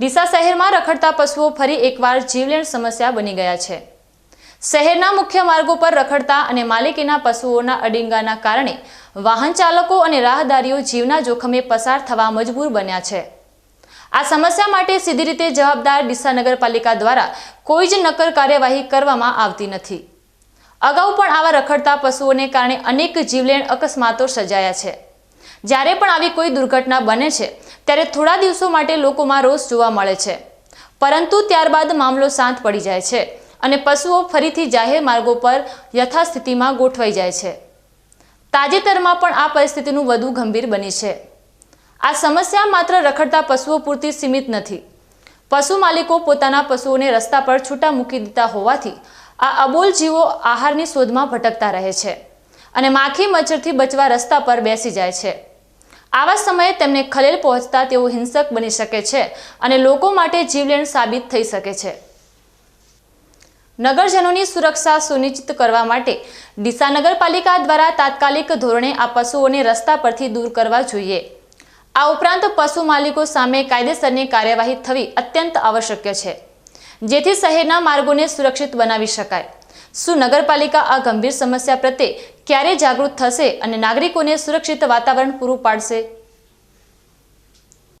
ડીસા શહેરમાં રખડતા પશુઓ ફરી એકવાર જીવલેણ સમસ્યા બની ગયા છે. શહેરના મુખ્ય માર્ગો પર રખડતા અને માલિકીના પશુઓના અડિંગાના કારણે વાહન ચાલકો અને રાહદારીઓ જીવના જોખમે પસાર થવા મજબૂર બન્યા છે. આ સમસ્યા માટે સીધી રીતે જવાબદાર ડીસા નગરપાલિકા દ્વારા કોઈ જ નક્કર કાર્યવાહી કરવામાં આવતી નથી. અગાઉ પણ આવા રખડતા પશુઓને કારણે અનેક જીવલેણ અકસ્માતો સર્જાયા છે. જ્યારે પણ આવી કોઈ દુર્ઘટના બને છે, ત્યારે થોડા દિવસો માટે લોકોમાં રોષ જોવા મળે છે. પરંતુ ત્યારબાદ મામલો શાંત પડી જાય છે અને પશુઓ ફરીથી જાહેર માર્ગો પર યથાસ્થિતિમાં ગોઠવાઈ જાય છે. તાજેતરમાં પણ આ પરિસ્થિતિનું વધુ ગંભીર બની છે. આ સમસ્યા માત્ર રખડતા પશુઓ પૂરતી સીમિત નથી. પશુ માલિકો પોતાના પશુઓને રસ્તા પર છૂટા મૂકી દીધા હોવાથી આ અબોલ જીવો આહારની શોધમાં ભટકતા રહે છે અને માખી મચ્છરથી બચવા રસ્તા પર બેસી જાય છે. આવા સમયે તેમને ખલેલ પહોંચતા તેઓ હિંસક બની શકે છે અને લોકો માટે જીવલેણ સાબિત થઈ શકે છે. નગરજનોની સુરક્ષા સુનિશ્ચિત કરવા માટે ડીસા નગરપાલિકા દ્વારા તાત્કાલિક ધોરણે આ પશુઓને રસ્તા પરથી દૂર કરવા જોઈએ. આ ઉપરાંત પશુ માલિકો સામે કાયદેસરની કાર્યવાહી થવી અત્યંત આવશ્યક છે. જેથી શહેરના માર્ગોને સુરક્ષિત બનાવી શકાય. શું નગરપાલિકા આ ગંભીર સમસ્યા પ્રત્યે ક્યારે જાગૃત થશે અને નાગરિકોને સુરક્ષિત વાતાવરણ પૂરું પાડશે?